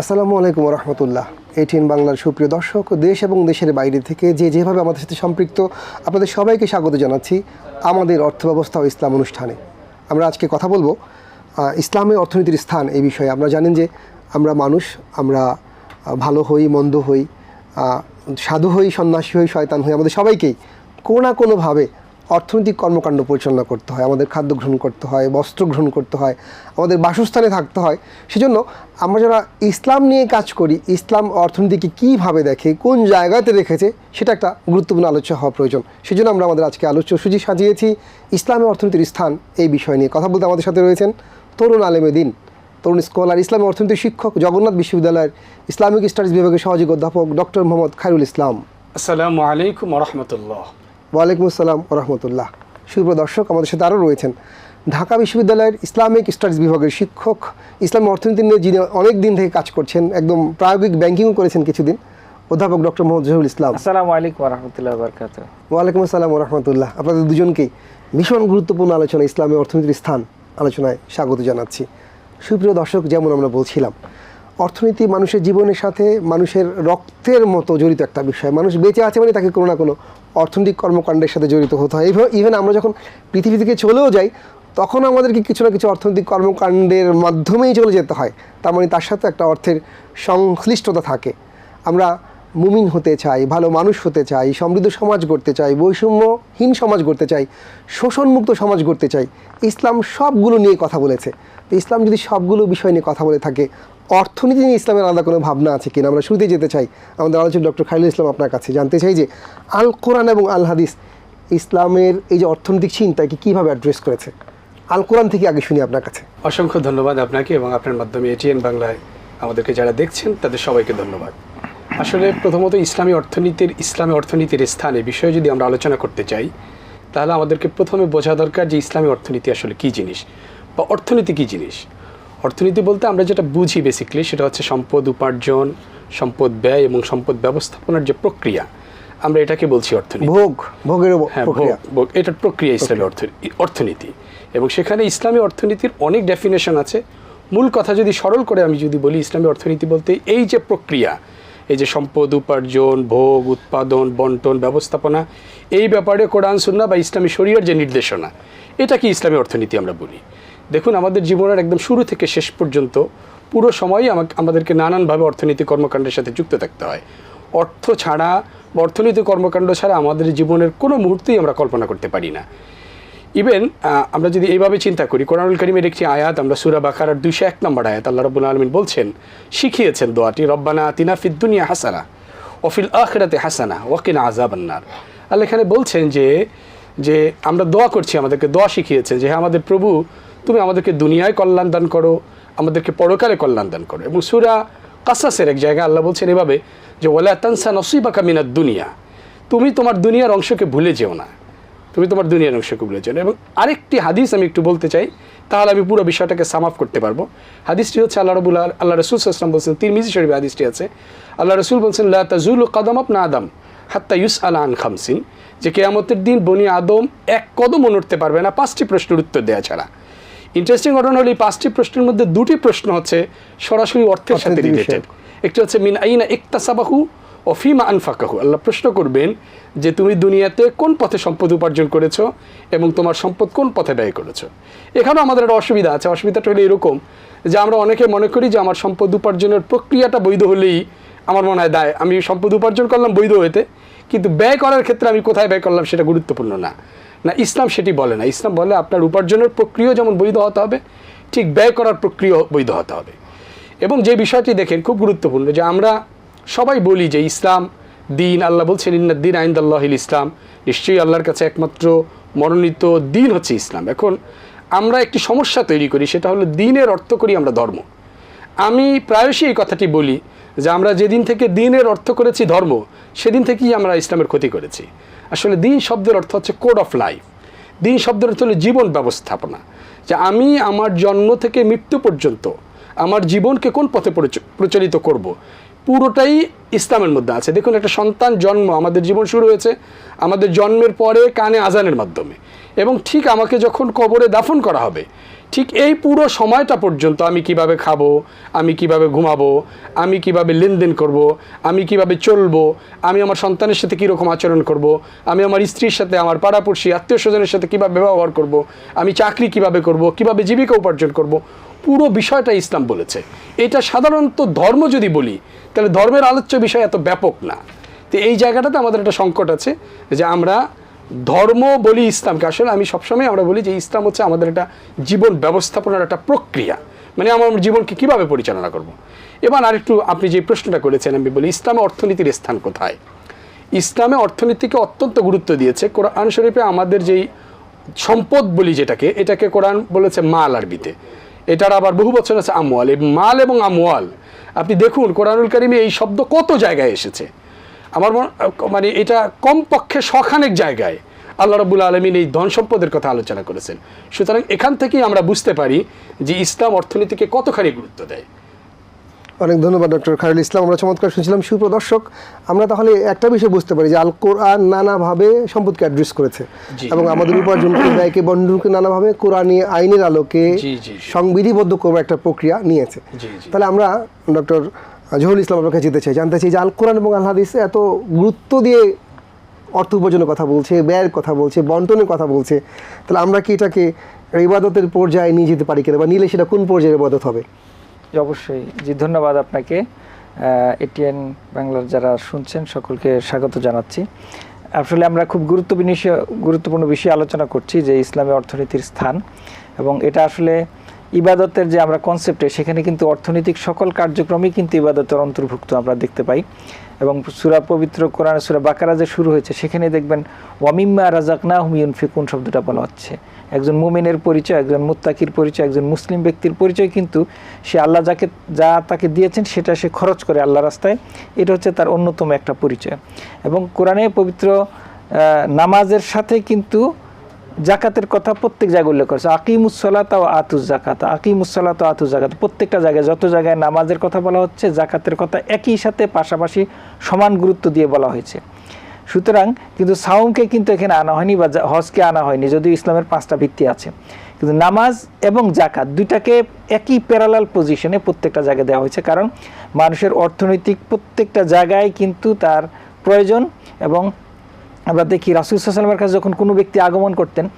আসসালামু আলাইকুম রহমতুল্লাহ এটিএন বাংলার সুপ্রিয় দর্শক, দেশ এবং দেশের বাইরে থেকে যে যেভাবে আমাদের সাথে সম্পৃক্ত, আপনাদের সবাইকে স্বাগত জানাচ্ছি আমাদের অর্থব্যবস্থা ও ইসলাম অনুষ্ঠানে। আমরা আজকে কথা বলব ইসলামে অর্থনীতির স্থান এই বিষয়ে। আমরা জানেন যে আমরা মানুষ, আমরা ভালো হই, মন্দ হই সাধু হই, সন্ন্যাসী হই, শয়তান হই, আমাদের সবাইকেই কোনো না কোনোভাবে অর্থনৈতিক কর্মকাণ্ড পরিচালনা করতে হয়, আমাদের খাদ্য গ্রহণ করতে হয়, বস্ত্র গ্রহণ করতে হয়, আমাদের বাসস্থানে থাকতে হয়। সেজন্য আমরা যারা ইসলাম নিয়ে কাজ করি, ইসলাম অর্থনীতিকে কীভাবে দেখে, কোন জায়গাতে রেখেছে, সেটা একটা গুরুত্বপূর্ণ আলোচনা হওয়া প্রয়োজন। সেজন্য আমরা আমাদের আজকে আলোচ্য সূচি সাজিয়েছি। ইসলামী অর্থনীতির স্থান এই বিষয় নিয়ে কথা বলতে আমাদের সাথে রয়েছেন তরুণ আলেমে দিন তরুণ স্কলার, ইসলামী অর্থনীতির শিক্ষক, জগন্নাথ বিশ্ববিদ্যালয়ের ইসলামিক স্টাডিজ বিভাগের সহযোগী অধ্যাপক ডক্টর মোহাম্মদ খায়রুল ইসলাম। আসসালামু আলাইকুম রহমতুল্লাহ। ওয়ালাইকুম আসসালাম রহমতুল্লাহ। সুপ্রিয় দর্শক আমাদের সাথে আরও রয়েছেন ঢাকা বিশ্ববিদ্যালয়ের ইসলামিক স্টাডিজ বিভাগের শিক্ষক ইসলামী অর্থনীতি নিয়ে যিনি অনেক দিন থেকে কাজ করছেন একদম প্রায়োগিক ব্যাংকিংও করেছেন কিছুদিন অধ্যাপক ডক্টর মোহাম্মদ জহুরুল ইসলাম। আসসালামু আলাইকুম রহমতুল্লাহ বরকাত ওয়ালাইকুম আসসালাম রহমতুল্লাহ। আপনাদের দুজনকেই ভীষণ গুরুত্বপূর্ণ আলোচনা ইসলামী অর্থনীতির স্থান আলোচনায় স্বাগত জানাচ্ছি। সুপ্রিয় দর্শক যেমন আমরা বলছিলাম অর্থনীতি মানুষের জীবনের সাথে মানুষের রক্তের মতো জড়িত একটা বিষয়। মানুষ বেঁচে আছে মানে তাকে কোনো না কোনো অর্থনৈতিক কর্মকাণ্ডের সাথে জড়িত হতে হয়। এইভাবে ইভেন আমরা যখন পৃথিবী থেকে চলেও যাই, তখন আমাদেরকে কিছু না কিছু অর্থনৈতিক কর্মকাণ্ডের মাধ্যমেই চলে যেতে হয়। তার মানে তার সাথে একটা অর্থের সংশ্লিষ্টতা থাকে। আমরা মুমিন হতে চাই, ভালো মানুষ হতে চাই, সমৃদ্ধ সমাজ গড়তে চাই, বৈষম্যহীন সমাজ গড়তে চাই, শোষণমুক্ত সমাজ গড়তে চাই, ইসলাম সবগুলো নিয়ে কথা বলেছে। তো ইসলাম যদি সবগুলো বিষয় নিয়ে কথা বলে থাকে, অর্থনীতি নিয়ে ইসলামের আলাদা কোনো ভাবনা আছে কিনা? আমরা শুরুতে যেতে চাই। আমাদের আলোচক ডক্টর খালিল ইসলাম আপনার কাছে জানতে চাই যে আল কোরআন এবং আল হাদিস ইসলামের এই যে অর্থনৈতিক চিন্তাকে কীভাবে অ্যাড্রেস করেছে? আল কোরআন থেকে আগে শুনি আপনার কাছে। অসংখ্য ধন্যবাদ আপনাকে এবং আপনার মাধ্যমে এটিএন বাংলায় আমাদেরকে যারা দেখছেন, তাদের সবাইকে ধন্যবাদ। আসলে প্রথমত ইসলামী অর্থনীতির ইসলামী অর্থনীতির স্থানে বিষয়ে যদি আমরা আলোচনা করতে চাই তাহলে আমাদেরকে প্রথমে বোঝা দরকার যে ইসলামী অর্থনীতি আসলে কী জিনিস বা অর্থনীতি কী জিনিস। অর্থনীতি বলতে আমরা যেটা বুঝি বেসিক্যালি সেটা হচ্ছে সম্পদ উপার্জন সম্পদ ব্যয় এবং সম্পদ ব্যবস্থাপনার যে প্রক্রিয়া। আমরা এটাকে বলছি অর্থনীতি। ভোগ ভোগের হ্যাঁ ভোগ- এটার প্রক্রিয়া ইসলামী অর্থ- অর্থনীতি। এবং সেখানে ইসলামী অর্থনীতির অনেক ডেফিনেশন আছে। মূল কথা যদি সরল করে আমি যদি বলি ইসলামী অর্থনীতি বলতে এই যে প্রক্রিয়া এই যে সম্পদ, উপার্জন, ভোগ, উৎপাদন, বন্টন, ব্যবস্থাপনা, এই ব্যাপারে কোরআন সুন্না বা ইসলামী শরীয়র যে নির্দেশনা, এটা কি ইসলামী অর্থনীতি আমরা বলি? দেখুন, আমাদের জীবনের একদম শুরু থেকে শেষ পর্যন্ত পুরো সময়ই আমাকে, আমাদেরকে নানানভাবে অর্থনীতি কর্মকাণ্ডের সাথে যুক্ত থাকতে হয়। অর্থ ছাড়া বা অর্থনৈতিক কর্মকাণ্ড ছাড়া আমাদের জীবনের কোনো মুহূর্তেই আমরা কল্পনা করতে পারি না। ইভেন আমরা যদি এইভাবে চিন্তা করি, কোরআনুল করিমের একটি আয়াত, আমরা সুরা বাকারার দুইশো এক নম্বর আয়াত আল্লাহ রবুল আলমিন বলছেন, শিখিয়েছেন দোয়াটি, রব্বানা তিনা ফিদ্দুনিয়া হাসানা ওফিল আখরাতে হাসানা ওয়াকিনা আজাবান্নার আল্লাহ এখানে বলছেন যে যে আমরা দোয়া করছি, আমাদেরকে দোয়া শিখিয়েছেন যে হ্যাঁ আমাদের প্রভু, তুমি আমাদেরকে দুনিয়ায় কল্যাণ দান করো, আমাদেরকে পরকালে কল্যাণ দান করো। এবং সুরা কাসাসের এক জায়গায় আল্লাহ বলছেন এভাবে যে ওলা তানসা নসিবাকা মিনাদ দুনিয়া, তুমি তোমার দুনিয়ার অংশকে ভুলে যেও না। তুমি তোমার দুনিয়ার অংশকে ভুলে যাও না। এবং আরেকটি হাদিস আমি একটু বলতে চাই তাহলে আমি পুরো বিষয়টাকে সাম আপ করতে পারব। হাদিসটি হচ্ছে আল্লাহ রবুল আল্লাহ রসুল আসলাম বলছেন তিরমিজি শরীফ হাদিসটি আছে আল্লাহ রসুল বলছেন লা তাজুল কদম আপ না আদম হাত্তা ইউস আলা আন খামসিন। যে কেয়ামতের দিন বনি আদম এক কদমও নড়তে পারবে না পাঁচটি প্রশ্নের উত্তর দেওয়া ছাড়া। ইন্টারেস্টিং ঘটনা হলো এই পাঁচটি প্রশ্নের মধ্যে দুটি প্রশ্ন হচ্ছে সরাসরি অর্থের সাথে রিলেটেড একটি হচ্ছে মিন আইনা ইকতাসাবাহু ও ফিমা আনফাকাহু, আল্লাহ প্রশ্ন করবেন যে তুমি দুনিয়াতে কোন পথে সম্পদ উপার্জন করেছ এবং তোমার সম্পদ কোন পথে ব্যয় করেছ? এখানেও আমাদের একটা অসুবিধা আছে। অসুবিধাটা হলো এরকম যে আমরা অনেকে মনে করি যে আমার সম্পদ উপার্জনের প্রক্রিয়াটা বৈধ হলেই আমার মনে হয় দায় আমি সম্পদ উপার্জন করলাম বৈধ হইতে, কিন্তু ব্যয় করার ক্ষেত্রে আমি কোথায় ব্যয় করলাম সেটা গুরুত্বপূর্ণ না। না, ইসলাম সেটি বলে না। ইসলাম বলে আপনার উপার্জনের প্রক্রিয়া যেমন বৈধ হতে হবে, ঠিক ব্যয় করার প্রক্রিয়া বৈধ হতে হবে। এবং যে বিষয়টি দেখেন, খুব গুরুত্বপূর্ণ যে আমরা সবাই বলি যে ইসলাম, দিন, আল্লাহ বলছেন দিন ইন্নাদ্দিন আইন্দাল্লাহিল ইসলাম। নিশ্চয়ই আল্লাহর কাছে একমাত্র মনোনীত দিন হচ্ছে ইসলাম। এখন আমরা একটি সমস্যা তৈরি করি, সেটা হলো দিনের অর্থ করি আমরা ধর্ম। আমি প্রায়শই এই কথাটি বলি যে আমরা যেদিন থেকে দিনের অর্থ করেছি ধর্ম, সেদিন থেকেই আমরা ইসলামের ক্ষতি করেছি। আসলে দিন শব্দের অর্থ হচ্ছে কোড অফ লাইফ। দিন শব্দের অর্থ হলো জীবন ব্যবস্থাপনা। যে আমি আমার জন্ম থেকে মৃত্যু পর্যন্ত আমার জীবনকে কোন পথে পরিচ- প্রচলিত করব। পুরোটাই ইসলামের মধ্যে আছে। দেখুন, একটা সন্তান জন্ম, আমাদের জীবন শুরু হয়েছে, আমাদের জন্মের পরে কানে আজানের মাধ্যমে। এবং ঠিক আমাকে যখন কবরে দাফন করা হবে ঠিক এই পুরো সময়টা পর্যন্ত আমি কীভাবে খাব, আমি কীভাবে ঘুমাবো, আমি কীভাবে লেনদেন করব, আমি কীভাবে চলবো, আমি আমার সন্তানের সাথে কীরকম আচরণ করব, আমি আমার স্ত্রীর সাথে, আমার পাড়াপড়শি, আত্মীয় স্বজনের সাথে কীভাবে ব্যবহার করব, আমি চাকরি কীভাবে করব, কীভাবে জীবিকা উপার্জন করব, পুরো বিষয়টা ইসলাম বলেছে। এটা সাধারণত ধর্ম যদি বলি, তাহলে ধর্মের আলোচ্য বিষয় এত ব্যাপক না। তো এই জায়গাটাতে আমাদের একটা সংকট আছে যে আমরা ধর্ম বলি ইসলামকে, আসলে আমি সবসময় আমরা বলি যে ইসলাম হচ্ছে আমাদের একটা জীবন ব্যবস্থাপনার একটা প্রক্রিয়া। মানে আমার জীবনকে কীভাবে পরিচালনা করব। এবার আরেকটু আপনি যে প্রশ্নটা করেছেন, আমি বলি ইসলামে অর্থনীতির স্থান কোথায়? ইসলামে অর্থনীতিকে অত্যন্ত গুরুত্ব দিয়েছে কোরআন শরীফে আমাদের যেই সম্পদ বলি যেটাকে, এটাকে কোরআন বলেছে মাল আরবিতে। এটার আবার বহু বছর আছে আমওয়াল। এই মাল এবং আমওয়াল, আপনি দেখুন কোরআনুল কারিমে এই শব্দ কত জায়গায় এসেছে? আমার মন- এটা কমপক্ষে শখানেক জায়গায় আল্লাহ রবুল আলমিন এই ধন সম্পদের কথা আলোচনা করেছেন। সুতরাং এখান থেকেই আমরা বুঝতে পারি যে ইসলাম অর্থনীতিকে কতখানি গুরুত্ব দেয়। অনেক ধন্যবাদ ডক্টর খায়রুল ইসলাম। আমরা চমৎকার শুনছিলাম। সুপ্রদর্শক আমরা তাহলে একটা বিষয় বুঝতে পারি যে আল কোরআন নানাভাবে সম্পদকে অ্যাড্রেস করেছে এবং আমাদের উপার্জনকে ব্যয়কে বন্ধুকে নানাভাবে কোরআনী আইনের আলোকে। সংবিধিবদ্ধ করবার একটা প্রক্রিয়া নিয়েছে। তাহলে আমরা ডক্টর জহুরুল ইসলাম আপনার কাছে যেতে চাই। জানতে চাই যে আল কোরআন এবং আল হাদিসে এত গুরুত্ব দিয়ে অর্থ উপার্জনের কথা বলছে, ব্যয়ের কথা বলছে, বন্টনের কথা বলছে। তাহলে আমরা কি এটাকে ইবাদতের পর্যায়ে নিয়ে যেতে পারি কিনা বা নিলে সেটা কোন পর্যায়ে ইবাদত হবে? অবশ্যই। জি, ধন্যবাদ আপনাকে। এটিএন বাংলার যারা শুনছেন, সকলকে স্বাগত জানাচ্ছি। আসলে আমরা খুব গুরুত্বপূর্ণ বিষয় গুরুত্বপূর্ণ বিষয়ে আলোচনা করছি যে ইসলামী অর্থনীতির স্থান এবং এটা আসলে ইবাদতের যে আমরা কনসেপ্টে সেখানে কিন্তু অর্থনৈতিক সকল কার্যক্রমই কিন্তু ইবাদতের অন্তর্ভুক্ত আমরা দেখতে পাই। এবং সুরা পবিত্র কোরআন, সুরা বাকারা যে শুরু হয়েছে, সেখানে দেখবেন, ওয়ামিম্মা রাজাকনা হুমিউন ফিকুন শব্দটা বলা হচ্ছে। একজন মুমিনের পরিচয়, একজন মুত্তাকির পরিচয়, একজন মুসলিম ব্যক্তির পরিচয় কিন্তু সে আল্লাহ যাকে, যা তাকে দিয়েছেন, সেটা সে খরচ করে আল্লাহ রাস্তায়। এটা হচ্ছে তার অন্যতম একটা পরিচয়। এবং কোরআনে পবিত্র নামাজের সাথে কিন্তু জাকাতের কথা প্রত্যেক জায়গায় উল্লেখ করেছে। আকিমুসলাত ও আতুস জাকাত আকিমুসলাত ও আতুস জাকাত প্রত্যেকটা জায়গায়, যত জায়গায় নামাজের কথা বলা হচ্ছে জাকাতের কথা একই সাথে পাশাপাশি সমান গুরুত্ব দিয়ে বলা হয়েছে। সুতরাং কিন্তু সাউমকে কিন্তু এখানে আনা হয়নি বা হজকে আনা হয়নি, যদিও ইসলামের পাঁচটা ভিত্তি আছে। কিন্তু নামাজ এবং জাকাত দুইটাকে একই প্যারালাল পজিশনে প্রত্যেকটা জায়গায় দেওয়া হয়েছে। কারণ মানুষের অর্থনৈতিক প্রত্যেকটা জায়গায় কিন্তু তার প্রয়োজন এবং আমরা দেখি রাসুল সাল্লামের কাছে যখন কোনো ব্যক্তি আগমন করতেন,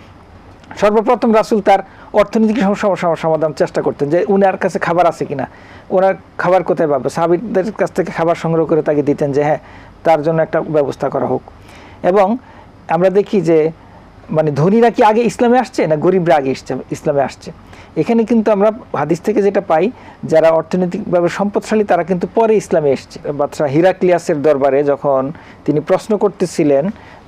সর্বপ্রথম রাসুল তার অর্থনৈতিক সমস্যা সমাধান চেষ্টা করতেন যে উনার কাছে খাবার আছে কিনা। ওনার খাবার কোথায় পাবে? সাহাবিদের কাছ থেকে খাবার সংগ্রহ করে তাকে দিতেন যে হ্যাঁ তার জন্য একটা ব্যবস্থা করা হোক। এবং আমরা দেখি যে মানে ধনীরা কি আগে ইসলামে আসছে না গরিবরা আগে ইসলামে- ইসলামে আসছে? এখানে কিন্তু আমরা হাদিস থেকে যেটা পাই, যারা অর্থনৈতিকভাবে সম্পদশালী, তারা কিন্তু পরে ইসলামে এসছে। বাদশাহ হিরাক্লিয়াসের দরবারে যখন তিনি প্রশ্ন করতেছিলেন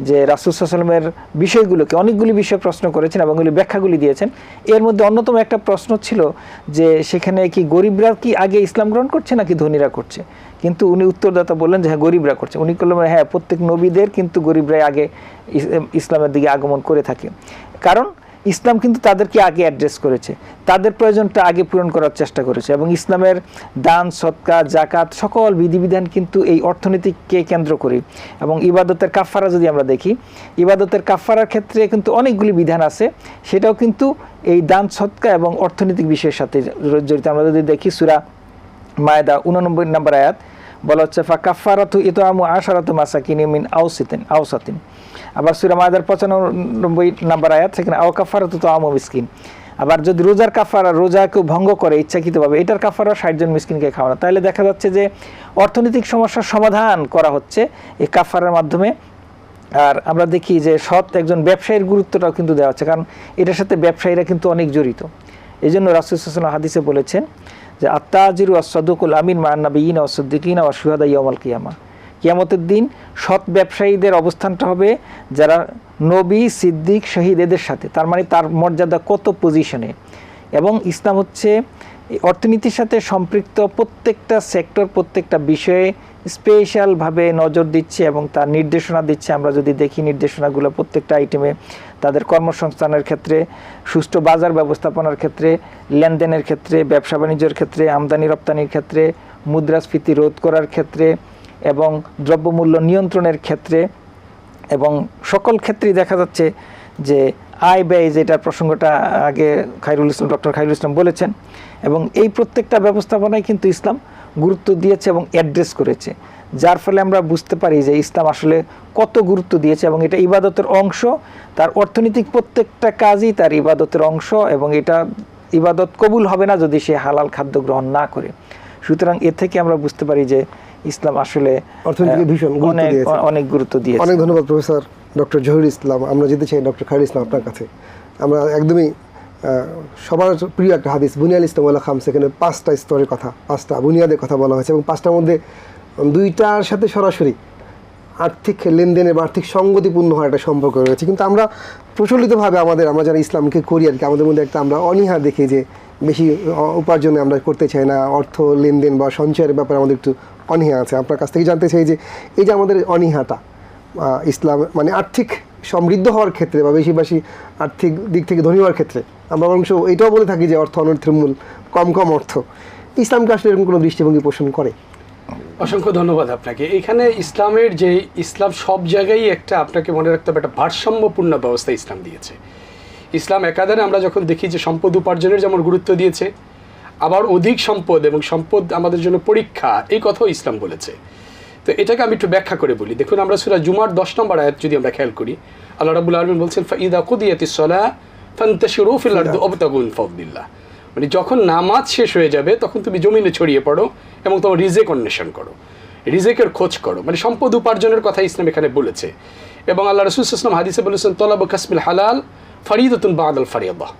যে রাসুসাল্লামের বিষয়গুলোকে, অনেকগুলি বিষয় প্রশ্ন করেছেন এবং ওগুলি ব্যাখ্যাগুলি দিয়েছেন, এর মধ্যে অন্যতম একটা প্রশ্ন ছিল যে সেখানে কি গরিবরা কি আগে ইসলাম গ্রহণ করছে নাকি ধনীরা করছে? কিন্তু উনি উত্তরদাতা বললেন যে হ্যাঁ গরিবরা করছে। উনি করলেন হ্যাঁ প্রত্যেক নবীদের কিন্তু গরিবরাই আগে ইসলামের দিকে আগমন করে থাকে। কারণ ইসলাম কিন্তু তাদেরকে আগে অ্যাড্রেস করেছে। তাদের প্রয়োজনটা আগে পূরণ করার চেষ্টা করেছে এবং ইসলামের দান সৎকা জাকাত সকল বিধিবিধান কিন্তু এই অর্থনীতিকে কেন্দ্র করে এবং ইবাদতের কাফারা যদি আমরা দেখি, ইবাদতের কাফারার ক্ষেত্রে কিন্তু অনেকগুলি বিধান আছে। সেটাও কিন্তু এই দান সৎকা এবং অর্থনৈতিক বিষয়ের সাথে জড়িত। আমরা যদি দেখি সুরা মায়দা উননব্বই নম্বর আয়াত, বলা হচ্ছে ফা কাফারাতু ইতআমু আশারাতু মাসাকিন মিন আউসিতিন আউসাতিন আবার সূরা মায়দার 95 নম্বর আয়াত, সেখানে আও কাফারাতু তাআমু মিসকিন। আবার যদি রোজার কাফারা রোজা কেউ ভঙ্গ করে ইচ্ছাকৃতভাবে, এটার কাফারা 60 জন মিসকিনকে খাওয়ানো। তাহলে দেখা যাচ্ছে যে অর্থনৈতিক সমস্যার সমাধান করা হচ্ছে এই কাফারার মাধ্যমে। আর আমরা দেখি যে সৎ একজন ব্যবসায়ীর গুরুত্বটাও কিন্তু দেওয়া হচ্ছে, কারণ এটার সাথে ব্যবসায়ীরা কিন্তু অনেক জড়িত। এই জন্য রাসুসাল্লাম হাদিসে বলেছেন যে আত্মাজিরু আসদুকুল আমিন মান্নাবিন অসদ্দিকিন ও সুহাদা ইয়ামাল কিয়ামা। কিয়ামতের দিন সৎ ব্যবসায়ীদের অবস্থানটা হবে যারা নবী, সিদ্দিক, শহীদ এদের সাথে। তার মানে তার মর্যাদা কত পজিশনে এবং ইসলাম হচ্ছে অর্থনীতির সাথে সম্পৃক্ত প্রত্যেকটা সেক্টর প্রত্যেকটা বিষয়ে স্পেশালভাবে নজর দিচ্ছে এবং তার নির্দেশনা দিচ্ছে। আমরা যদি দেখি নির্দেশনাগুলো প্রত্যেকটা আইটেমে তাদের কর্মসংস্থানের ক্ষেত্রে, সুষ্ঠু বাজার ব্যবস্থাপনার ক্ষেত্রে, লেনদেনের ক্ষেত্রে, ব্যবসা বাণিজ্যের ক্ষেত্রে, আমদানি রপ্তানির ক্ষেত্রে, মুদ্রাস্ফীতি রোধ করার ক্ষেত্রে এবং দ্রব্যমূল্য নিয়ন্ত্রণের ক্ষেত্রে এবং সকল ক্ষেত্রেই দেখা যাচ্ছে যে আয় ব্যয় যেটা প্রসঙ্গটা আগে খাইরুল ইসলাম, ডক্টর খাইরুল ইসলাম বলেছেন এবং এই প্রত্যেকটা ব্যবস্থাপনায় কিন্তু ইসলাম গুরুত্ব দিয়েছে এবং অ্যাড্রেস করেছে। যার ফলে আমরা বুঝতে পারি যে ইসলাম আসলে কত গুরুত্ব দিয়েছে এবং এটা ইবাদতের অংশ। তার অর্থনৈতিক প্রত্যেকটা কাজই তার ইবাদতের অংশ এবং এটা ইবাদত কবুল হবে না যদি সে হালাল খাদ্য গ্রহণ না করে। সুতরাং এ থেকে আমরা বুঝতে পারি যে ইসলাম আসলে অর্থনীতিকে ভীষণ গুরুত্ব দিয়েছে। অনেক গুরুত্ব দিয়েছে। অনেক ধন্যবাদ প্রফেসর ডক্টর জহির ইসলাম। আমরা যেতে চাই ডক্টর খায়রুল ইসলাম আপনার কাছে। আমরা একদমই সবার প্রিয় একটা হাদিস বুনিয়াল ইসলাম আল্লাহ খাম সেখানে পাঁচটা স্তরের কথা পাঁচটা বুনিয়াদের কথা বলা হয়েছে এবং পাঁচটার মধ্যে দুইটার সাথে সরাসরি আর্থিক লেনদেনের বা আর্থিক সঙ্গতিপূর্ণ হওয়ার একটা সম্পর্ক রয়েছে। কিন্তু আমরা প্রচলিতভাবে আমাদের আমরা যারা ইসলামকে করি আর কি আমাদের মধ্যে একটা আমরা অনীহা দেখি যে বেশি উপার্জনে আমরা করতে চাই না অর্থ লেনদেন বা সঞ্চয়ের ব্যাপারে আমাদের একটু অনীহা আছে। আপনার কাছ থেকে জানতে চাই যে এই যে আমাদের অনীহাটা ইসলাম মানে আর্থিক সমৃদ্ধ হওয়ার ক্ষেত্রে বা বেশি বেশি আর্থিক দিক থেকে ধনী হওয়ার ক্ষেত্রে আমরা অংশ এটাও বলে থাকি যে অর্থ অনর্থের মূল, কম কম অর্থ। ইসলামকে আসলে এরকম কোনো দৃষ্টিভঙ্গি পোষণ করে? অসংখ্য ধন্যবাদ আপনাকে। এখানে ইসলামের যে ইসলাম সব জায়গায় একটা আপনাকে মনে রাখতে হবে, একটা ভারসাম্যপূর্ণ ব্যবস্থা ইসলাম দিয়েছে। ইসলাম একাধারে আমরা যখন দেখি যে সম্পদ উপার্জনের যেমন গুরুত্ব দিয়েছে আবার অধিক সম্পদ এবং সম্পদ আমাদের জন্য পরীক্ষা, এই কথাও ইসলাম বলেছে। তো এটাকে আমি একটু ব্যাখ্যা করে বলি। দেখুন, আমরা সুরা জুমার দশ নম্বর আয়াত যদি আমরা খেয়াল করি, আল্লাহ রাবুল আলমিন বলছেন, ফাইদা কুদিয়াতি মানে যখন নামাজ শেষ হয়ে যাবে, তখন তুমি জমিনে ছড়িয়ে পড়ো এবং তোমার রিজেক অন্বেষণ করো। রিজেকের খোঁজ করো। মানে সম্পদ উপার্জনের কথা ইসলাম এখানে বলেছে। এবং আল্লাহ রসুল ইসলাম হাদিসে বলেছেন, তলাব কাসমিল হালাল, ফারিদতুন বাদাল ফারিয়াবাহ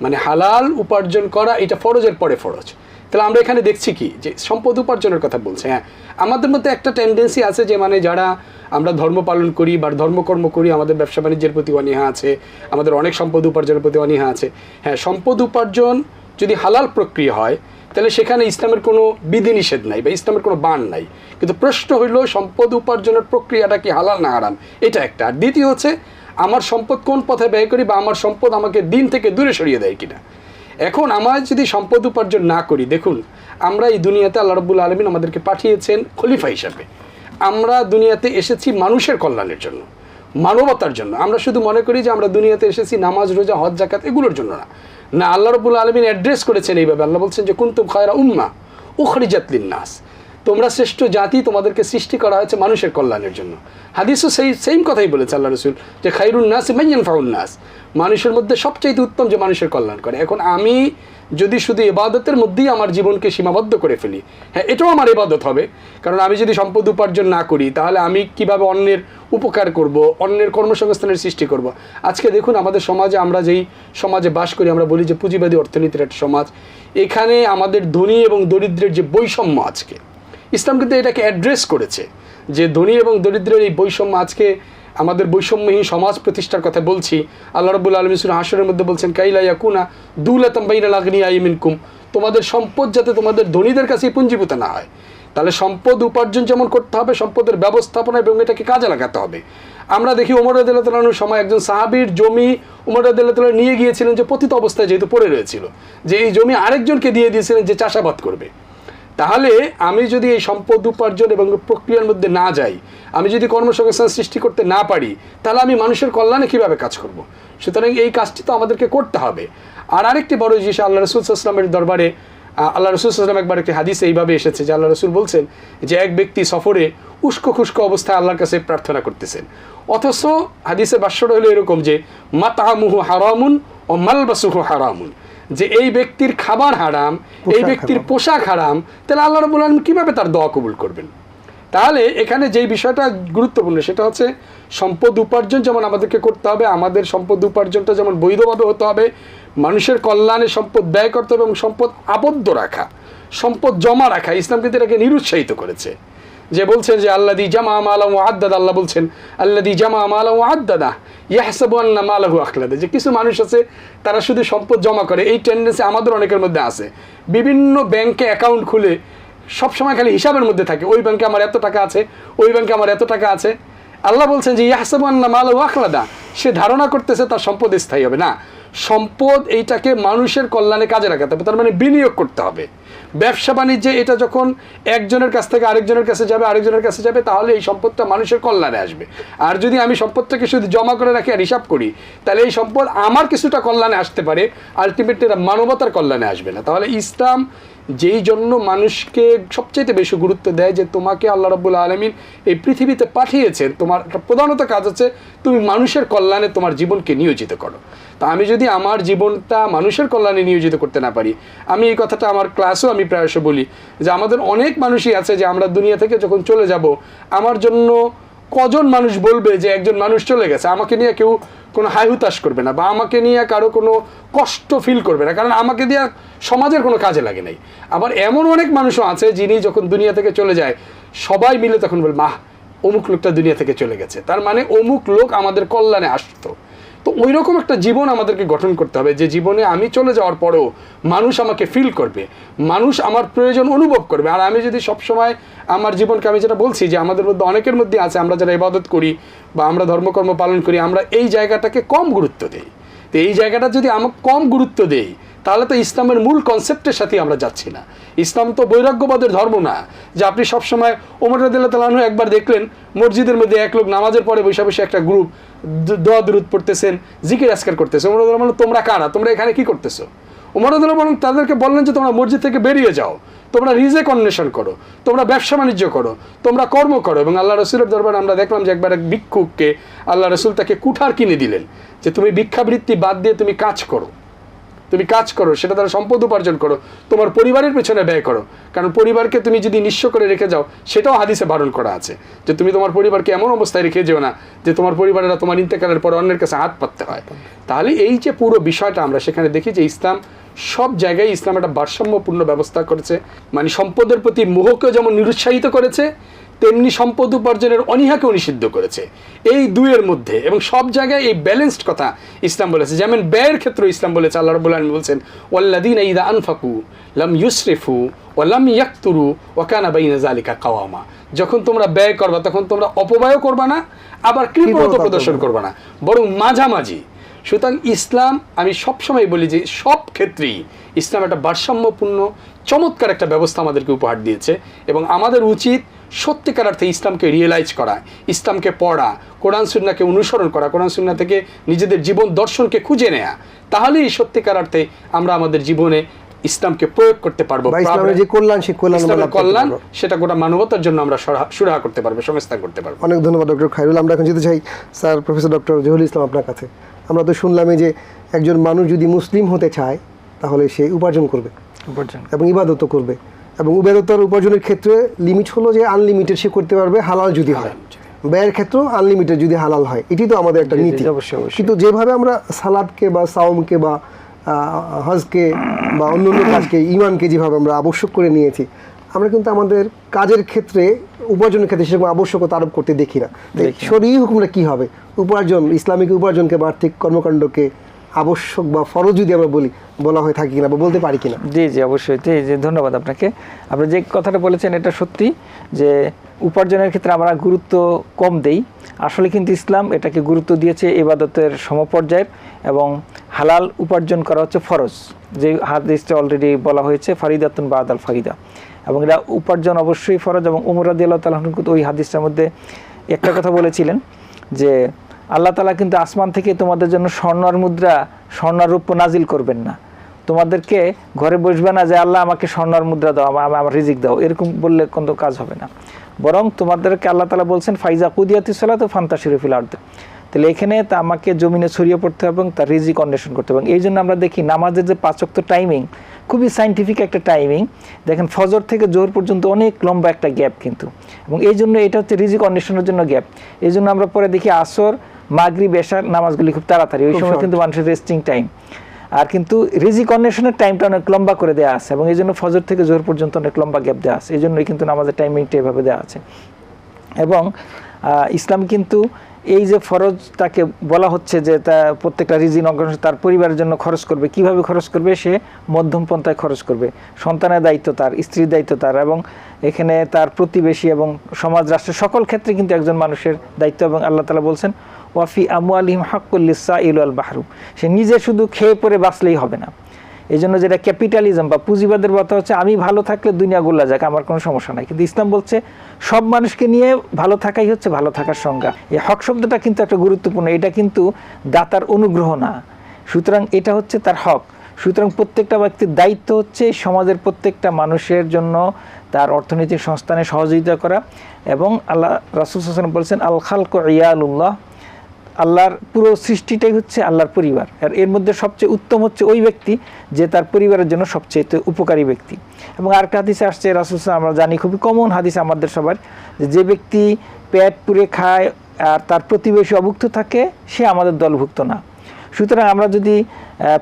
মানে হালাল উপার্জন করা, এটা ফরজের পরে ফরজ। তাহলে আমরা এখানে দেখছি কি? যে সম্পদ উপার্জনের কথা বলছে হ্যাঁ। আমাদের মধ্যে একটা টেন্ডেন্সি আছে যে মানে যারা আমরা ধর্ম পালন করি বা ধর্মকর্ম করি, আমাদের ব্যবসা বাণিজ্যের প্রতি অনীহা আছে, আমাদের অনেক সম্পদ উপার্জনের প্রতি অনীহা আছে। হ্যাঁ সম্পদ উপার্জন যদি হালাল প্রক্রিয়া হয়, তাহলে সেখানে ইসলামের কোনো বিধিনিষেধ নাই বা ইসলামের কোনো বান নাই। কিন্তু প্রশ্ন হইল, সম্পদ উপার্জনের প্রক্রিয়াটা কি হালাল না হারাম? এটা একটা। আর দ্বিতীয় হচ্ছে আমার সম্পদ কোন পথে ব্যয় করি বা আমার সম্পদ আমাকে দিন থেকে দূরে সরিয়ে দেয় কিনা? এখন আমার যদি সম্পদ উপার্জন না করি, দেখুন, আমরা এই দুনিয়াতে আল্লাহ রব্বুল আলমিন আমাদেরকে পাঠিয়েছেন খলিফা হিসাবে। আমরা দুনিয়াতে এসেছি মানুষের কল্যাণের জন্য, মানবতার জন্য। আমরা শুধু মনে করি যে আমরা দুনিয়াতে এসেছি নামাজ, রোজা, হজ জাকাত এগুলোর জন্য না। না, আল্লাহ রব্বুল আলমিন অ্যাড্রেস করেছেন এইভাবে। আল্লাহ বলছেন যে, কুন্তুম খায়রা উম্মা উখরিজাতলিন নাস তোমরা শ্রেষ্ঠ জাতি, তোমাদেরকে সৃষ্টি করা হয়েছে মানুষের কল্যাণের জন্য। হাদিসও সেই সেম কথাই বলেছে আল্লাহ রসুল যে, খাইরুন নাস মাইয়ান ফাউন নাস। মানুষের মধ্যে সবচাইতে উত্তম যে, মানুষের কল্যাণ করে। এখন আমি যদি শুধু এবাদতের মধ্যেই আমার জীবনকে সীমাবদ্ধ করে ফেলি হ্যাঁ এটাও আমার এবাদত হবে। কারণ আমি যদি সম্পদ উপার্জন না করি, তাহলে আমি কীভাবে অন্যের উপকার করব, অন্যের কর্মসংস্থানের সৃষ্টি করব? আজকে দেখুন, আমাদের সমাজে আমরা যেই সমাজে বাস করি, আমরা বলি যে, পুঁজিবাদী অর্থনীতির একটা সমাজ। এখানে আমাদের ধনী এবং দরিদ্রের যে বৈষম্য আজকে ইসলাম কিন্তু এটাকে অ্যাড্রেস করেছে যে ধনী এবং দরিদ্রের এই বৈষম্য আজকে আমাদের বৈষম্যহীন সমাজ প্রতিষ্ঠার কথা বলছি। আল্লাহ রবুল আলম সুর হাসরের মধ্যে বলছেন, কাইলা ইয়াকুনা দুলাতম বাইনা লাগনি আইমিনকুম তোমাদের সম্পদ যাতে তোমাদের ধনীদের কাছে পুঞ্জীভূত না হয়। তাহলে সম্পদ উপার্জন যেমন করতে হবে, সম্পদের ব্যবস্থাপনা এবং এটাকে কাজে লাগাতে হবে। আমরা দেখি ওমর আদালতালানোর সময় একজন সাহাবির জমি উমর আদালতালা নিয়ে গিয়েছিলেন যে পতিত অবস্থায় যেহেতু পড়ে রয়েছিল। যে এই জমি আরেকজনকে দিয়ে দিয়েছিলেন যে চাষাবাদ করবে। তাহলে আমি যদি এই সম্পদ উপার্জন এবং প্রক্রিয়ার মধ্যে না যাই, আমি যদি কর্মসংস্থান সৃষ্টি করতে না পারি, তাহলে আমি মানুষের কল্যাণে কীভাবে কাজ করব। সুতরাং এই কাজটি তো আমাদেরকে করতে হবে। আর আরেকটি বড় জিনিস, আল্লাহ রসুল দরবারে আল্লাহ রসুল আসলাম একবার একটি হাদিস এইভাবে এসেছে যে আল্লাহ রসুল বলছেন যে এক ব্যক্তি সফরে উস্কো খুস্কো অবস্থায় আল্লাহর কাছে প্রার্থনা করতেছেন। অথচ হাদিসের বাস্যটা হলো এরকম যে মাতামুহু হারামুন ও মালবাসুহু হারামুন। যে এই ব্যক্তির খাবার হারাম এই ব্যক্তির পোশাক হারাম তাহলে আল্লাহ রবুল আলম কীভাবে তার দোয়া কবুল করবেন? তাহলে এখানে যেই বিষয়টা গুরুত্বপূর্ণ সেটা হচ্ছে সম্পদ উপার্জন যেমন আমাদেরকে করতে হবে আমাদের সম্পদ উপার্জনটা যেমন বৈধভাবে হতে হবে মানুষের কল্যাণে সম্পদ ব্যয় করতে হবে এবং সম্পদ আবদ্ধ রাখা সম্পদ জমা রাখা ইসলাম কিন্তু এটাকে নিরুৎসাহিত করেছে। যে বলছেন যে আল্লাহ দি জামা মালাম আদাদ আল্লাহ বলছেন আল্লাহ দি জামা মালাম আদাদা ইয়াহসাবু আন্না মালাহু আখলাদা যে কিছু মানুষ আছে, তারা শুধু সম্পদ জমা করে। এই টেন্ডেন্সি আমাদের অনেকের মধ্যে আছে। বিভিন্ন ব্যাংকে অ্যাকাউন্ট খুলে সবসময় খালি হিসাবের মধ্যে থাকে। ওই ব্যাংকে আমার এত টাকা আছে, ওই ব্যাংকে আমার এত টাকা আছে আল্লাহ বলছেন যে, ইয়াহসাবু আন্না মালাহু আখলাদা সে ধারণা করতেছে তার সম্পদ স্থায়ী হবে। না, সম্পদ এইটাকে মানুষের কল্যাণে কাজে লাগাতে হবে, তার মানে বিনিয়োগ করতে হবে। ব্যবসা বাণিজ্যে এটা যখন একজনের কাছ থেকে আরেকজনের কাছে যাবে, আরেকজনের কাছে যাবে, তাহলে এই সম্পদটা মানুষের কল্যাণে আসবে। আর যদি আমি সম্পদটাকে শুধু জমা করে রাখি আর হিসাব করি, তাহলে এই সম্পদ আমার কিছুটা কল্যাণে আসতে পারে। আলটিমেটলি এটা মানবতার কল্যাণে আসবে না। তাহলে ইসলাম যেই জন্য মানুষকে সবচেয়ে বেশি গুরুত্ব দেয় যে তোমাকে আল্লাহ রব্বুল আলমিন এই পৃথিবীতে পাঠিয়েছেন, তোমার একটা প্রধানত কাজ হচ্ছে তুমি মানুষের কল্যাণে তোমার জীবনকে নিয়োজিত করো। তা আমি যদি আমার জীবনটা মানুষের কল্যাণে নিয়োজিত করতে না পারি, আমি এই কথাটা আমার ক্লাসেও আমি প্রায়শ বলি যে আমাদের অনেক মানুষই আছে যে আমরা দুনিয়া থেকে যখন চলে যাব, আমার জন্য কজন মানুষ বলবে যে একজন মানুষ চলে গেছে? আমাকে নিয়ে কেউ কোনো হাই হুতাশ করবে না বা আমাকে নিয়ে কারও কোনো কষ্ট ফিল করবে না। কারণ আমাকে দিয়ে সমাজের কোনো কাজে লাগে নাই। আবার এমন অনেক মানুষও আছে যিনি যখন দুনিয়া থেকে চলে যায়, সবাই মিলে তখন বল, মাহ, অমুক লোকটা দুনিয়া থেকে চলে গেছে। তার মানে অমুক লোক আমাদের কল্যাণে আসতো। তো ওই রকম একটা জীবন আমাদেরকে গঠন করতে হবে, যে জীবনে আমি চলে যাওয়ার পরেও মানুষ আমাকে ফিল করবে, মানুষ আমার প্রয়োজন অনুভব করবে। আর আমি যদি সবসময় আমার জীবনকে আমি যেটা বলছি যে আমাদের মধ্যে অনেকের মধ্যে আছে, আমরা যারা ইবাদত করি বা আমরা ধর্মকর্ম পালন করি, আমরা এই জায়গাটাকে কম গুরুত্ব দিই। তো এই জায়গাটা যদি আমাকে কম গুরুত্ব দেই তাহলে তো ইসলামের মূল কনসেপ্টের সাথে আমরা যাচ্ছি না। ইসলাম তো বৈরাগ্যবাদের ধর্ম না। যে আপনি সবসময় ওমর রাদিল্লাহ তালাহু একবার দেখলেন মসজিদের মধ্যে এক লোক নামাজের পরে বসে বসে একটা গ্রুপ দোয়া দুরুদ পড়তেছেন জিকির আজকার করতেছে ওমর রাদিল্লাহ বললেন, তোমরা কারা? তোমরা এখানে কি করতেছো? ওমর রাদিল্লাহ বলেন তাদেরকে বললেন যে তোমরা মসজিদ থেকে বেরিয়ে যাও। তোমরা রিজেক অন্বেষণ করো। তোমরা ব্যবসা বাণিজ্য করো। তোমরা কর্ম করো। এবং আল্লাহ রসুলের দরবার আমরা দেখলাম যে একবার এক ভিক্ষুককে আল্লাহ রসুল তাকে কুঠার কিনে দিলেন। যে তুমি ভিক্ষাবৃত্তি বাদ দিয়ে তুমি কাজ করো। তুমি কাজ করো, সেটা দ্বারা সম্পদ উপার্জন করো, তোমার পরিবারের পেছনে ব্যয় করো। কারণ পরিবারকে তুমি যদি নিঃস্ব করে রেখে যাও, সেটাও হাদিসে বারণ করা আছে। যে তুমি তোমার পরিবারকে এমন অবস্থায় রেখে যেও না, যে তোমার পরিবারেরা তোমার ইন্তেকালের পর অন্যের কাছে হাত পাততে হয়। তাহলে এই যে পুরো বিষয়টা আমরা সেখানে দেখি যে ইসলাম সব জায়গায় ইসলাম একটা ভারসাম্যপূর্ণ ব্যবস্থা করেছে। মানে সম্পদের প্রতি মোহকেও যেমন নিরুৎসাহিত করেছে তেমনি সম্পদ উপার্জনের অনীহাকেও নিষিদ্ধ করেছে। এই দুইয়ের মধ্যে এবং সব জায়গায় এই ব্যালেন্সড কথা ইসলাম বলেছে। যেমন ব্যয়ের ক্ষেত্রে ইসলাম বলেছে আল্লাহ রবুল্লাহ বলছেন ওয়াল্লাদিন ইদা আনফাকু লাম ইউসরিফু ওয়ালাম ইয়াকতুরু ওয়াকানা বাইনা জালিকা কাওয়ামা। যখন তোমরা ব্যয় করবা তখন তোমরা অপব্যয় করবা না আবার কৃপণতা প্রদর্শন করবা করবা না। বরং মাঝামাঝি। সুতরাং ইসলাম আমি সবসময় বলি যে সব ক্ষেত্রেই ইসলাম একটা ভারসাম্যপূর্ণ চমৎকার একটা ব্যবস্থা আমাদেরকে উপহার দিয়েছে এবং আমাদের উচিত সত্যিকার অর্থে ইসলামকে রিয়েলাইজ করা ইসলামকে পড়া কোরআন সুন্নাকে অনুসরণ করা কোরআন সুন্না থেকে নিজেদের জীবন দর্শনকে খুঁজে নেয়া তাহলেই সত্যিকার অর্থে আমরা আমাদের জীবনে ইসলামকে প্রয়োগ করতে পারব যে কল্যাণ সেই সেটা গোটা মানবতার জন্য আমরা সুরাহা করতে পারব সংস্থান করতে পারব। অনেক ধন্যবাদ ডক্টর খাইরুল আমরা এখন যেতে চাই sir professor doctor Jahul Islam আপনার কাছে। আমরা তো শুনলামই যে একজন মানুষ যদি মুসলিম হতে চায় তাহলে সে উপার্জন করবে উপার্জন। এবং ইবাদতও করবে। এবং ইবাদতার উপার্জনের ক্ষেত্রে লিমিট হলো যে আনলিমিটেড সে করতে পারবে হালাল যদি হয়। ব্যয়ের ক্ষেত্রেও আনলিমিটেড যদি হালাল হয়। এটি তো আমাদের একটা নীতি। কিন্তু যেভাবে আমরা সালাদকে বা সাওমকে বা হজকে বা অন্য অন্য কাজকে ইমানকে যেভাবে আমরা আবশ্যক করে নিয়েছি আমরা কিন্তু আমাদের কাজের ক্ষেত্রে উপার্জনের ক্ষেত্রে সেরকম আবশ্যকতা আরোপ করতে দেখি না। শরীর হুকুমটা কি হবে? উপার্জন ইসলামিক উপার্জনকে বা আর্থিক কর্মকাণ্ডকে আবশ্যক বা ফরজ যদি আমরা বলি, বলা হয়ে থাকি কিনা বা বলতে পারি কিনা। জি জি, অবশ্যই। জি জি, ধন্যবাদ আপনাকে। আপনি যে কথাটা বলেছেন এটা সত্যি যে উপার্জনের ক্ষেত্রে আমরা গুরুত্ব কম দেই। আসলে কিন্তু ইসলাম এটাকে গুরুত্ব দিয়েছে ইবাদতের সমপর্যায়ের এবং হালাল উপার্জন করা হচ্ছে ফরজ। যে হাদিসটা অলরেডি বলা হয়েছে, ফারিদাতুন বাদ আল ফারিদা। এবং এটা উপার্জন অবশ্যই ফরজ এবং উমর রাদি আল্লাহ তালাহ ওই হাদিসটার মধ্যে একটা কথা বলেছিলেন যে আল্লাহ তালা কিন্তু আসমান থেকে তোমাদের জন্য স্বর্ণর মুদ্রা স্বর্ণর রূপ নাজিল করবেন না। তোমাদেরকে ঘরে বসবে না যে, আল্লাহ, আমাকে স্বর্ণর মুদ্রা দাও, আমা- আমা- আমার রিজিক দাও। এরকম বললে কোনো কাজ হবে না। বরং তোমাদেরকে আল্লাহ তালা বলছেন, ফাইজা কুদিয়াতি সালাত ফান্তা শরীফিল আর্দ। তাহলে এখানে তা আমাকে জমিনে ছড়িয়ে পড়তে হবে এবং তার রিজিক অন্বেষণ করতে হবে। এই জন্য আমরা দেখি নামাজের যে পাঁচক্ত টাইমিং খুবই সাইন্টিফিক একটা টাইমিং দেখেন, ফজর থেকে জোর পর্যন্ত অনেক লম্বা একটা গ্যাপ কিন্তু। এবং এই জন্য এটা হচ্ছে রিজিক অন্বেষণের জন্য গ্যাপ এই জন্য আমরা পরে দেখি আসর মাগরি বেশার নামাজগুলি খুব তাড়াতাড়ি। ওই সময় কিন্তু মানুষের রেস্টিং টাইম আর কিন্তু রিজিক অন্বেষণের টাইমটা অনেক লম্বা করে দেওয়া আছে এবং এই জন্য ফজর থেকে জোর পর্যন্ত অনেক লম্বা গ্যাপ দেওয়া আছে। এই জন্যই কিন্তু নামাজের টাইমিংটা এভাবে দেওয়া আছে। এবং আহ, ইসলাম কিন্তু এই যে ফরজ তাকে বলা হচ্ছে যে তা প্রত্যেকটা রিজিন অগ্রসর তার পরিবারের জন্য খরচ করবে, কীভাবে খরচ করবে? সে মধ্যম পন্থায় খরচ করবে। সন্তানের দায়িত্ব তার, স্ত্রীর দায়িত্ব তার এবং এখানে তার প্রতিবেশী এবং সমাজ, রাষ্ট্রের সকল ক্ষেত্রে কিন্তু একজন মানুষের দায়িত্ব এবং আল্লাহ তালা বলছেন ওয়াফি আমু আলিম হাক্কুল্লিসা ইল আল বাহরু। সে নিজে শুধু খেয়ে পরে বাঁচলেই হবে না। এই জন্য যেটা ক্যাপিটালিজম বা পুঁজিবাদের কথা হচ্ছে, আমি ভালো থাকলে দুনিয়া গোল্লা যাক, আমার কোনো সমস্যা নাই। কিন্তু ইসলাম বলছে, সব মানুষকে নিয়ে ভালো থাকাই হচ্ছে ভালো থাকার সংজ্ঞা। এই হক শব্দটা কিন্তু একটা গুরুত্বপূর্ণ, এটা কিন্তু দাতার অনুগ্রহ না। সুতরাং এটা হচ্ছে তার হক। সুতরাং প্রত্যেকটা ব্যক্তির দায়িত্ব হচ্ছে সমাজের প্রত্যেকটা মানুষের জন্য তার অর্থনৈতিক সংস্থানে সহযোগিতা করা। এবং আল্লাহ রাসুল হাসান বলছেন, আল খালক ইয়ালুল্লাহ। আল্লাহর পুরো সৃষ্টিটাই হচ্ছে আল্লাহর পরিবার। আর এর মধ্যে সবচেয়ে উত্তম হচ্ছে ওই ব্যক্তি যে তার পরিবারের জন্য সবচেয়ে উপকারী ব্যক্তি। এবং আরেকটা হাদিসে আসছে, রাসুল আমরা জানি খুবই কমন হাদিস আমাদের সবার, যে ব্যক্তি পেট পুড়ে খায় আর তার প্রতিবেশী অভুক্ত থাকে, সে আমাদের দলভুক্ত না। সুতরাং আমরা যদি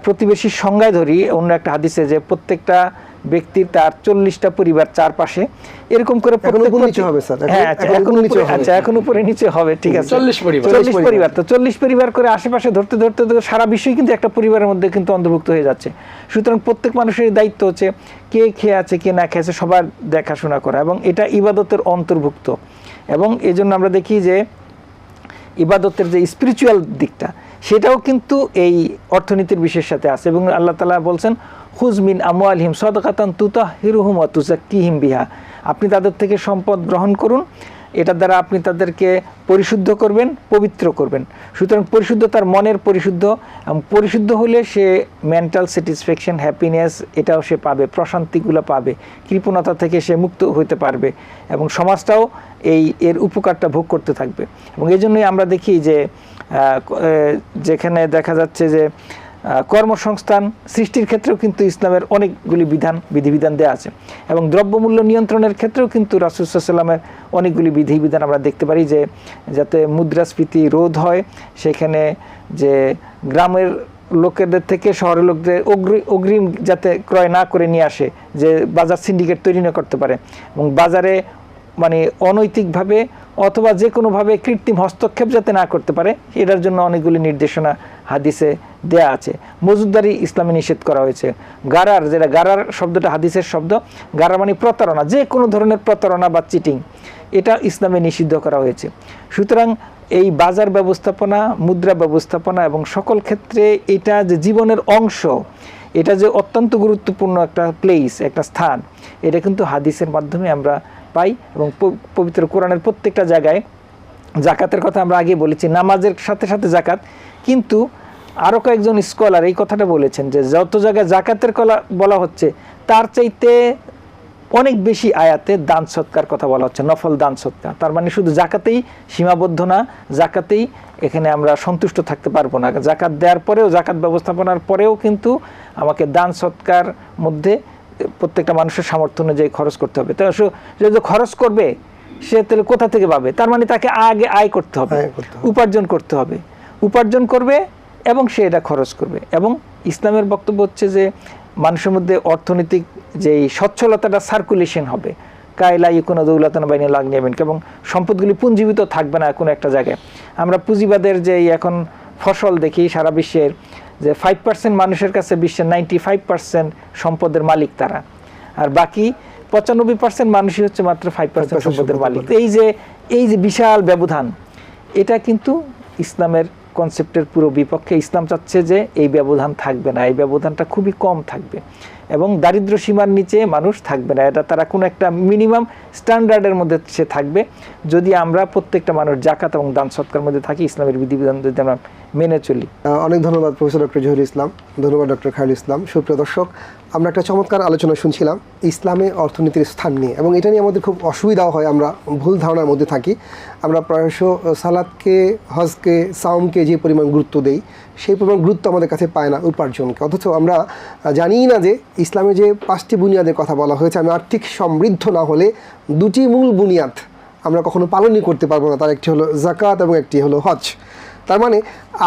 প্রতিবেশীর সংজ্ঞায় ধরি, অন্য একটা হাদিসে যে প্রত্যেকটা ব্যক্তির তার চল্লিশটা পরিবার চারপাশে। এরকম করে এখন নিচে হবে, স্যার। এখন- হ্যাঁ আচ্ছা, নিচে আচ্ছা এখন উপরে নিচে হবে ঠিক আছে। 40 পরিবার। চল্লিশ পরিবার। তো চল্লিশ পরিবার করে আশেপাশে ধরতে ধরতে ধরতে সারা বিশ্বই কিন্তু একটা পরিবারের মধ্যে কিন্তু অন্তর্ভুক্ত হয়ে যাচ্ছে। সুতরাং প্রত্যেক মানুষের দায়িত্ব হচ্ছে কে খেয়ে আছে কে না খেয়েছে সবার দেখাশোনা করা এবং এটা ইবাদতের অন্তর্ভুক্ত। এবং এই জন্য আমরা দেখি যে ইবাদতের যে স্পিরিচুয়াল দিকটা সেটাও কিন্তু এই অর্থনীতির বিষয়ের সাথে আছে। এবং আল্লাহ তালা বলছেন হুজমিন আমওয়ালহিম সদকাতান তুতা হিরুহুম তুজাক্কিহিম বিহা। আপনি তাদের থেকে সম্পদ গ্রহণ করুন। এটার দ্বারা আপনি তাদেরকে পরিশুদ্ধ করবেন, পবিত্র করবেন। সুতরাং পরিশুদ্ধ তার মনের পরিশুদ্ধ। পরিশুদ্ধ হলে সে মেন্টাল স্যাটিসফ্যাকশন হ্যাপিনেস এটাও সে পাবে, প্রশান্তিগুলো পাবে, কৃপণতা থেকে সে মুক্ত হতে পারবে। এবং সমাজটাও এই এর উপকারটা ভোগ করতে থাকবে। এবং এই জন্যই আমরা দেখি যে যেখানে দেখা যাচ্ছে যে কর্মসংস্থান সৃষ্টির ক্ষেত্রেও কিন্তু ইসলামের অনেকগুলি বিধান, বিধিবিধান দেওয়া আছে। এবং দ্রব্যমূল্য নিয়ন্ত্রণের ক্ষেত্রেও কিন্তু রাসুলসাল্লামের অনেকগুলি বিধিবিধান আমরা দেখতে পারি যে, যাতে মুদ্রাস্ফীতি রোধ হয়, সেখানে যে গ্রামের লোকেদের থেকে শহরের লোকদের অগ্রি- অগ্রিম যাতে ক্রয় না করে নিয়ে আসে, যে বাজার সিন্ডিকেট তৈরি না করতে পারে। এবং বাজারে মানে অনৈতিকভাবে অথবা যে কোনোভাবে কৃত্রিম হস্তক্ষেপ যাতে না করতে পারে, এটার জন্য অনেকগুলি নির্দেশনা হাদিসে দেয়া আছে। মজুদদারি ইসলামে নিষেধ করা হয়েছে। গারার, যেটা গারার শব্দটা হাদিসের শব্দ গারার মানে প্রতারণা, যে কোনো ধরনের প্রতারণা বা চিটিং এটা ইসলামে নিষিদ্ধ করা হয়েছে। সুতরাং এই বাজার ব্যবস্থাপনা, মুদ্রা ব্যবস্থাপনা এবং সকল ক্ষেত্রে এটা যে জীবনের অংশ, এটা যে অত্যন্ত গুরুত্বপূর্ণ একটা প্লেস একটা স্থান, এটা কিন্তু হাদিসের মাধ্যমে আমরা পাই এবং পবিত্র কোরআনের প্রত্যেকটা জায়গায় জাকাতের কথা আমরা আগে বলেছি, নামাজের সাথে সাথে জাকাত। কিন্তু আরও কয়েকজন স্কলার এই কথাটা বলেছেন যে, যত জায়গায় জাকাতের কলা, বলা হচ্ছে, তার চাইতে অনেক বেশি আয়াতে দান সৎকার কথা বলা হচ্ছে, নফল দান সৎকার। তার মানে শুধু জাকাতেই সীমাবদ্ধ না, জাকাতেই এখানে আমরা সন্তুষ্ট থাকতে পারব না। জাকাত দেওয়ার পরেও, জাকাত ব্যবস্থাপনার পরেও কিন্তু আমাকে দান সৎকার মধ্যে প্রত্যেকটা মানুষের সামর্থ্য অনুযায়ী খরচ করতে হবে। তো সে যদি খরচ করবে সে তাহলে কোথা থেকে পাবে? তার মানে তাকে আগে আয় করতে হবে। উপার্জন করতে হবে। উপার্জন করবে এবং সে এটা খরচ করবে। এবং ইসলামের বক্তব্য হচ্ছে যে মানুষের মধ্যে অর্থনৈতিক যেই সচ্ছলতাটা সার্কুলেশন হবে কায়লা কোনো দৌলাতন বাইনে লাগনি এবং সম্পদগুলি পুঞ্জীবিত থাকবে না কোনো একটা জায়গায়। আমরা পুঁজিবাদের যে এখন ফসল দেখি সারা বিশ্বের যে ফাইভ পার্সেন্ট মানুষের কাছে বিশ্বের নাইনটি ফাইভ পার্সেন্ট সম্পদের মালিক তারা। আর বাকি পঁচানব্বই পার্সেন্ট মানুষই হচ্ছে মাত্র ফাইভ পার্সেন্ট সম্পদের মালিক। এই যে এই যে বিশাল ব্যবধান এটা কিন্তু ইসলামের কনসেপ্টের পুরো বিপক্ষে ইসলাম চাচ্ছে যে এই ব্যবধান থাকবে না এই ব্যবধানটা খুবই কম থাকবে। এবং দারিদ্র সীমার নিচে মানুষ থাকবে না। এটা তারা কোনো একটা মিনিমাম স্ট্যান্ডার্ডের মধ্যে সে থাকবে। যদি আমরা প্রত্যেকটা মানুষ জাকাত এবং দান সৎকার মধ্যে থাকি, ইসলামের বিধিবিধান যদি আমরা মেনে চলি। অনেক ধন্যবাদ প্রফেসর ডক্টর জহির ইসলাম। ধন্যবাদ ডক্টর খায়রুল ইসলাম। সুপ্রিয় দর্শক, আমরা একটা চমৎকার আলোচনা শুনছিলাম, ইসলামে অর্থনীতির স্থান নিয়ে। এবং এটা নিয়ে আমাদের খুব অসুবিধাও হয়, আমরা ভুল ধারণার মধ্যে থাকি। আমরা প্রায়শ সালাদকে, হজকে, সাওমকে যে পরিমাণ গুরুত্ব দেই সেই পরিমাণ গুরুত্ব আমাদের কাছে পায় না উপার্জনকে। অথচ আমরা জানিই না যে ইসলামে যে পাঁচটি বুনিয়াদের কথা বলা হয়েছে, আমি আর্থিক সমৃদ্ধ না হলে দুটি মূল বুনিয়াদ আমরা কখনো পালনই করতে পারব না। তার একটি হলো জাকাত এবং একটি হলো হজ। তার মানে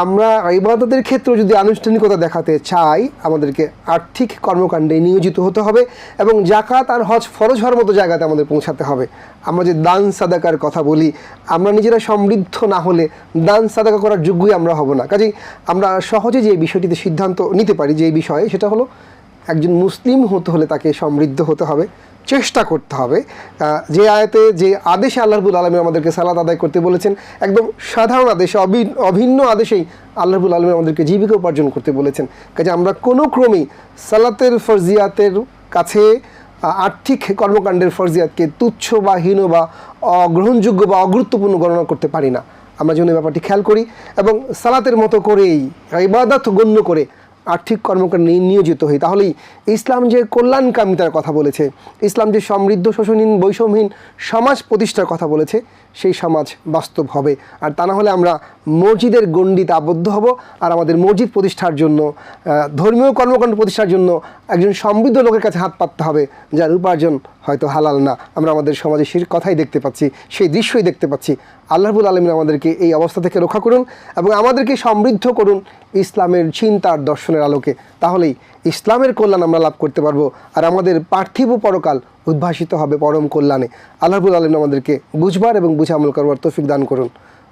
আমরা ইবাদতের ক্ষেত্রে যদি আনুষ্ঠানিকতা দেখাতে চাই, আমাদেরকে আর্থিক কর্মকাণ্ডে নিয়োজিত হতে হবে এবং জাকাত আর হজ ফরজ হওয়ার মতো জায়গাতে আমাদের পৌঁছাতে হবে। আমরা যে দান সাদাকার কথা বলি, আমরা নিজেরা সমৃদ্ধ না হলে দান সাদাকা করার যোগ্যই আমরা হব না। কাজেই আমরা সহজে যে বিষয়টিতে সিদ্ধান্ত নিতে পারি যে বিষয়ে, সেটা হলো একজন মুসলিম হতে হলে তাকে সমৃদ্ধ হতে হবে। চেষ্টা করতে হবে। যে আয়াতে, যে আদেশে আল্লাহবুল আলমী আমাদেরকে সালাত আদায় করতে বলেছেন, একদম সাধারণ আদেশে অভিন্ন আদেশেই আল্লাহবুল আলমী আমাদেরকে জীবিকা উপার্জন করতে বলেছেন। কাজে আমরা কোনো ক্রমেই সালাতের ফরজিয়াতের কাছে আর্থিক কর্মকাণ্ডের ফরজিয়াতকে তুচ্ছ বা হীন বা অগ্রহণযোগ্য বা অগুরুত্বপূর্ণ গণনা করতে পারি না। আমরা যেন ব্যাপারটি খেয়াল করি এবং সালাতের মতো করেই, ইবাদত গণ্য করে আর্থিক কর্মকাণ্ডে নিয়োজিত হই। তাহলেই ইসলাম যে কল্যাণকামিতার কথা বলেছে, ইসলাম যে সমৃদ্ধ শোষণহীন বৈষম্যহীন সমাজ প্রতিষ্ঠার কথা বলেছে, সেই সমাজ বাস্তব হবে। আর তা না হলে আমরা মসজিদের গণ্ডিতে আবদ্ধ হব আর আমাদের মসজিদ প্রতিষ্ঠার জন্য ধর্মীয় কর্মকাণ্ড প্রতিষ্ঠার জন্য একজন সমৃদ্ধ লোকের কাছে হাত পাততে হবে, যার উপার্জন হয়তো হালাল না। আমরা আমাদের সমাজে সেই কথাই দেখতে পাচ্ছি, সেই দৃশ্যই দেখতে পাচ্ছি। আল্লাহবুল আলমিন আমাদেরকে এই অবস্থা থেকে রক্ষা করুন এবং আমাদেরকে সমৃদ্ধ করুন ইসলামের চিন্তার দর্শনের আলোকে। তাহলেই ইসলামের কল্যাণ আমরা লাভ করতে পারব আর আমাদের পার্থিব পরকাল উদ্ভাসিত হবে পরম কল্যাণে। আল্লাহবুল আলমিন আমাদেরকে বুঝবার এবং বুঝে আমল করবার তৌফিক দান করুন।